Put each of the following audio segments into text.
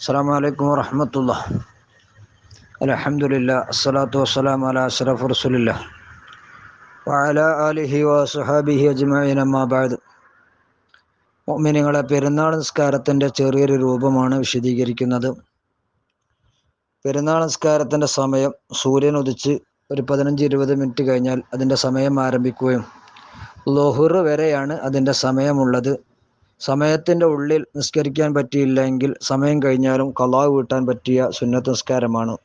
അസ്സാം വലൈക്കും വാഹമത്തുള്ള അലഹമുല്ല അസ്സലാത്തു വസ്സലാം അല അസ്രഫ് റസുലില്ല വഅല അലിഹി വസുഹാബിഹി അജ്മീൻ അമ്മാബാദ് മോമിനിങ്ങളെ പെരുന്നാൾ നിസ്കാരത്തിന്റെ ചെറിയൊരു രൂപമാണ് വിശദീകരിക്കുന്നത്. പെരുന്നാൾ നിസ്കാരത്തിന്റെ സമയം സൂര്യൻ ഉദിച്ച് ഒരു പതിനഞ്ച് ഇരുപത് മിനിറ്റ് കഴിഞ്ഞാൽ അതിന്റെ സമയം ആരംഭിക്കുകയും ലൊഹുറ് വരെയാണ് അതിന്റെ സമയമുള്ളത്. സമയത്തിന്റെ ഉള്ളിൽ നിസ്കരിക്കാൻ പറ്റിയില്ലെങ്കിൽ സമയം കഴിഞ്ഞാലും കലാവ് വീട്ടാൻ പറ്റിയ സുന്നത്ത് നിസ്കാരമാണ്.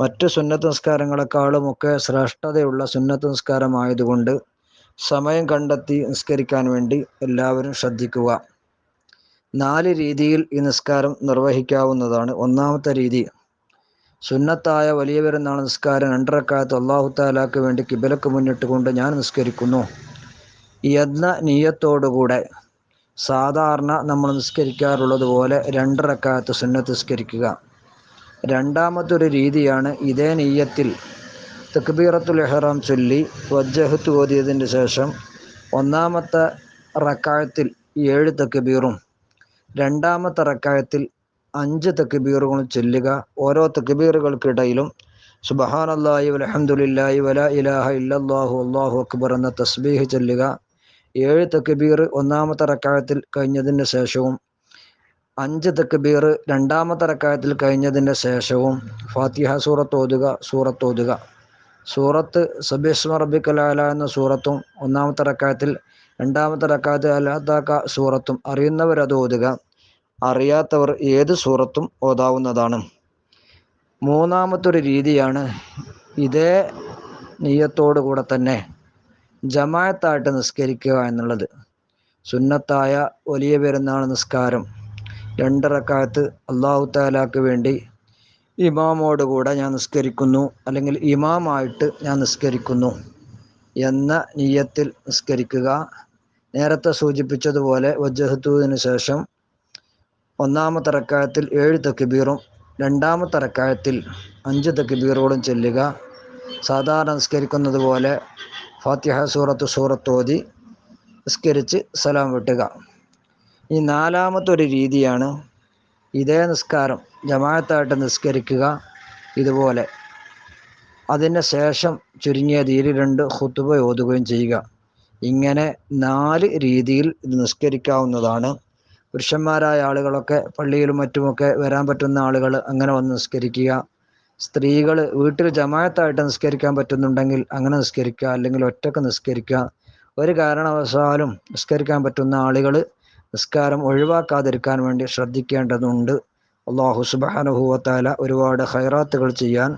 മറ്റു സുന്നത്ത് നിസ്കാരങ്ങളെക്കാളുമൊക്കെ ശ്രേഷ്ഠതയുള്ള സുന്നത്ത് നിസ്കാരമായതുകൊണ്ട് സമയം കണ്ടെത്തി നിസ്കരിക്കാൻ വേണ്ടി എല്ലാവരും ശ്രദ്ധിക്കുക. നാല് രീതിയിൽ ഈ നിസ്കാരം നിർവഹിക്കാവുന്നതാണ്. ഒന്നാമത്തെ രീതി സുന്നത്തായ വലിയ പെരുന്നാൾ നിസ്കാരം. രണ്ടരക്കാലത്ത് അള്ളാഹു താലാക്ക് വേണ്ടി കിബിലക്ക് മുന്നിട്ട് കൊണ്ട് ഞാൻ നിസ്കരിക്കുന്നു. എന്ന നീയത്തോടുകൂടെ സാധാരണ നമ്മൾ നിസ്കരിക്കാറുള്ളത് പോലെ രണ്ടിറക്കാത്ത സുന്നത്ത് നിസ്കരിക്കുക. രണ്ടാമത്തെ ഒരു രീതിയാണ് ഇതേ നെയ്യത്തിൽ തക്ബീറത്തുൽ എഹ്റാം ചൊല്ലി വജ്ജഹത്ത് ഓതിയതിന് ശേഷം ഒന്നാമത്തെ റക്കായത്തിൽ ഏഴ് തക്ബീറും രണ്ടാമത്തെ റക്കായത്തിൽ അഞ്ച് തക്ബീറുകളും ചൊല്ലുക. ഓരോ തക്ബീറുകൾക്കിടയിലും സുബഹാനല്ലാഹി വലഹമുല്ലാഹി വല ഇലാഹ ഇല്ലാഹു അള്ളാഹു അക്ബർ എന്ന തസ്ബീഹ് ചൊല്ലുക. ഏഴ് തക്ബീർ ഒന്നാമത്തെ റക്കായത്തിൽ കഴിഞ്ഞതിന് ശേഷവും അഞ്ച് തക്ബീർ രണ്ടാമത്തെ റക്കായത്തിൽ കഴിഞ്ഞതിന് ശേഷവും ഫാത്തിഹ സൂറത്ത് ഓതുക സൂറത്ത് ഓതുക. സൂറത്ത് സബീസ്മ റബിക്കലാല എന്ന സൂറത്തും ഒന്നാമത്തെ റക്കായത്തിൽ രണ്ടാമത്തെ റക്കായത്തിൽ അലാത്താക്ക സൂറത്തും അറിയുന്നവർ അത് ഓതുക. അറിയാത്തവർ ഏത് സൂറത്തും ഓതാവുന്നതാണ്. മൂന്നാമത്തൊരു രീതിയാണ് ഇതേ നെയ്യത്തോടു കൂടെ തന്നെ ജമായത്തായിട്ട് നിസ്കരിക്കുക എന്നുള്ളത് സുന്നത്തായ വലിയ പെരുന്നാൾ നിസ്കാരം. രണ്ടറക്കാലത്ത് അള്ളാഹു താലാക്ക് വേണ്ടി ഇമാമോട് കൂടെ ഞാൻ നിസ്കരിക്കുന്നു അല്ലെങ്കിൽ ഇമാമായിട്ട് ഞാൻ നിസ്കരിക്കുന്നു എന്ന നീയത്തിൽ നിസ്കരിക്കുക. നേരത്തെ സൂചിപ്പിച്ചതുപോലെ വജ്ജഹത്തുവിന് ശേഷം ഒന്നാമത്തെ റക്കായത്തിൽ ഏഴ് തക്ബീറും രണ്ടാമത്തെ റക്കായത്തിൽ അഞ്ച് തക്കിബീറോടും ചെല്ലുക. സാധാരണ നിസ്കരിക്കുന്നത് പോലെ ഫാത്തിഹ സൂറത്ത് സൂറത്ത് ഓതി നിസ്കരിച്ച് സലാം വിട്ടുക. ഈ നാലാമത്തെ ഒരു രീതിയാണ് ഇതേ നിസ്കാരം ജമാഅത്തായിട്ട് നിസ്കരിക്കുക ഇതുപോലെ. അതിന് ശേഷം ചുരുങ്ങിയ തീര് രണ്ട് ഹുത്തുബ ഓതുകയും ചെയ്യുക. ഇങ്ങനെ നാല് രീതിയിൽ ഇത് നിസ്കരിക്കാവുന്നതാണ്. പുരുഷന്മാരായ ആളുകളൊക്കെ പള്ളിയിലും മറ്റുമൊക്കെ വരാൻ പറ്റുന്ന ആളുകൾ അങ്ങനെ വന്ന് നിസ്കരിക്കുക. സ്ത്രീകൾ വീട്ടിൽ ജമായത്തായിട്ട് നിസ്കരിക്കാൻ പറ്റുന്നുണ്ടെങ്കിൽ അങ്ങനെ നിസ്കരിക്കുക അല്ലെങ്കിൽ ഒറ്റയ്ക്ക് നിസ്കരിക്കുക. ഒരു കാരണവശാലും നിസ്കരിക്കാൻ പറ്റുന്ന ആളുകൾ നിസ്കാരം ഒഴിവാക്കാതിരിക്കാൻ വേണ്ടി ശ്രദ്ധിക്കേണ്ടതുണ്ട്. അള്ളാഹു സുബാനുഭൂവത്താല ഒരുപാട് ഹൈറാത്തുകൾ ചെയ്യാൻ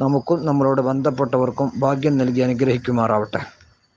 നമുക്കും നമ്മളോട് ബന്ധപ്പെട്ടവർക്കും ഭാഗ്യം നൽകി അനുഗ്രഹിക്കുമാറാവട്ടെ.